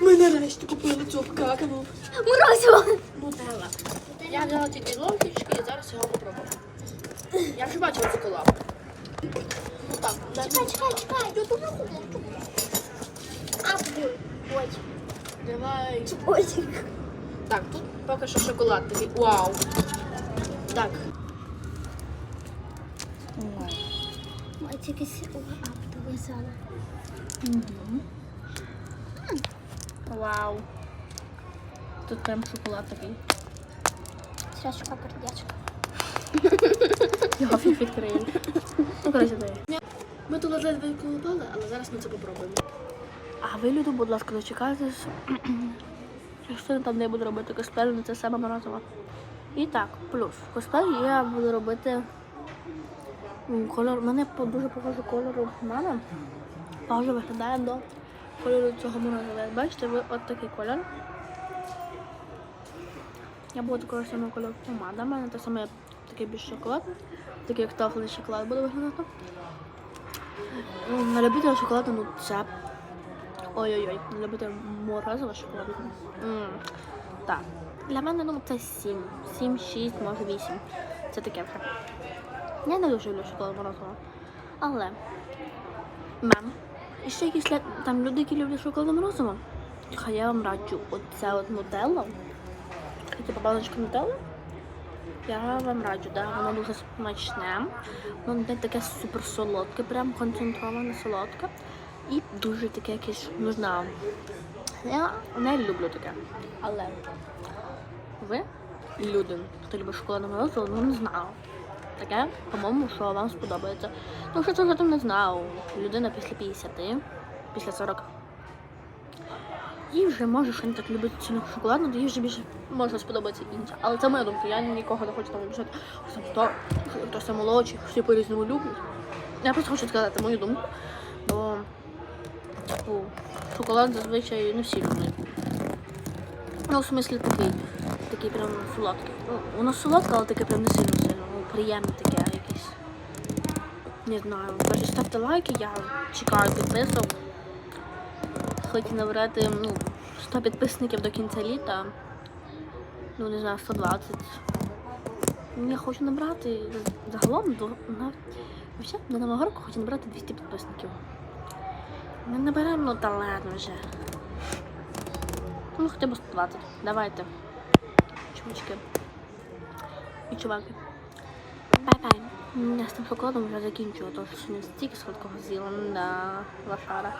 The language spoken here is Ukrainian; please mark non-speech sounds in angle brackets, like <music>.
Ми нарешті купили цю обкакану Морозиво. нутелла. Я взяла тільки ложечки і зараз його попробую. Я вже бачила цю колабу. Ну так, Чекай, чекай, чекай. Я тут нахуй. А, блін. Давай. ой. Так, тут поки що шоколад такий. Вау. Так. Ой, тільки апто вязала. Вау. Тут прям шоколад такий. Зараз шукаю передячка. Його <laughs> фіг відкриє. Ну, коротше, дай. Ми тут ледве колупали, але зараз ми це попробуємо. А ви, люди, будь ласка, дочекайтесь. <clears throat> Якщо я там не буду робити косплей, ну це саме морозиво. І так, плюс. Косплей я буду робити колор. Мене дуже похоже кольору мами. Похоже виглядає до кольору цього морозива. Як Бачите, ви от такий кольор. Я буду такого самого кольору помада. У мене те саме такий більш шоколад. Такий як тафлий шоколад буде виглядати. На любителя шоколаду, ну це. Ой-ой-ой, на любителя морозива шоколаду. Так. Для мене ну це 7. 7, 6, може 8. Це таке вже. Я не дуже люблю шоколад морозиво. Але. Мем. І ще якісь там люди, які люблять шоколад морозиво. Хай я вам раджу оце от нутелла. Типу баночка нутелли. Я вам раджу, да, воно дуже смачне. Воно не таке супер солодке, прям концентроване солодке. І дуже таке якесь, не знаю. Я не люблю таке. Але ви, люди, хто любить шоколадне морозиво, ну не знаю. Таке, по-моєму, що вам сподобається. Тому що там не знаю. Людина після 50, після 40. І вже може, що не так любить ціну шоколадну, то їй вже більше може сподобатися інше. Але це моя думка, я нікого не хочу там обіжати. Хто то, хто все молодший, всі по-різному люблять. Я просто хочу сказати мою думку. Бо типу, шоколад зазвичай не всі люблять. Ну, в смислі такий, такий прям солодкий. Ну, воно солодке, але таке прям не сильно сильно. Ну, приємне таке якесь. Не знаю. Короче, ставте лайки, я чекаю підписок. Хочу набрати ну, 100 підписників до кінця літа. Ну, не знаю, 120. Я хочу набрати загалом до на, взагалі, до Нового року хочу набрати 200 підписників. Ми наберемо ну, талент вже. Ну, хоча б 120. Давайте. Чувачки. І чуваки. Бай-бай. Я з тим шоколадом вже закінчила, тому що сьогодні стільки сладкого з'їла на лошара.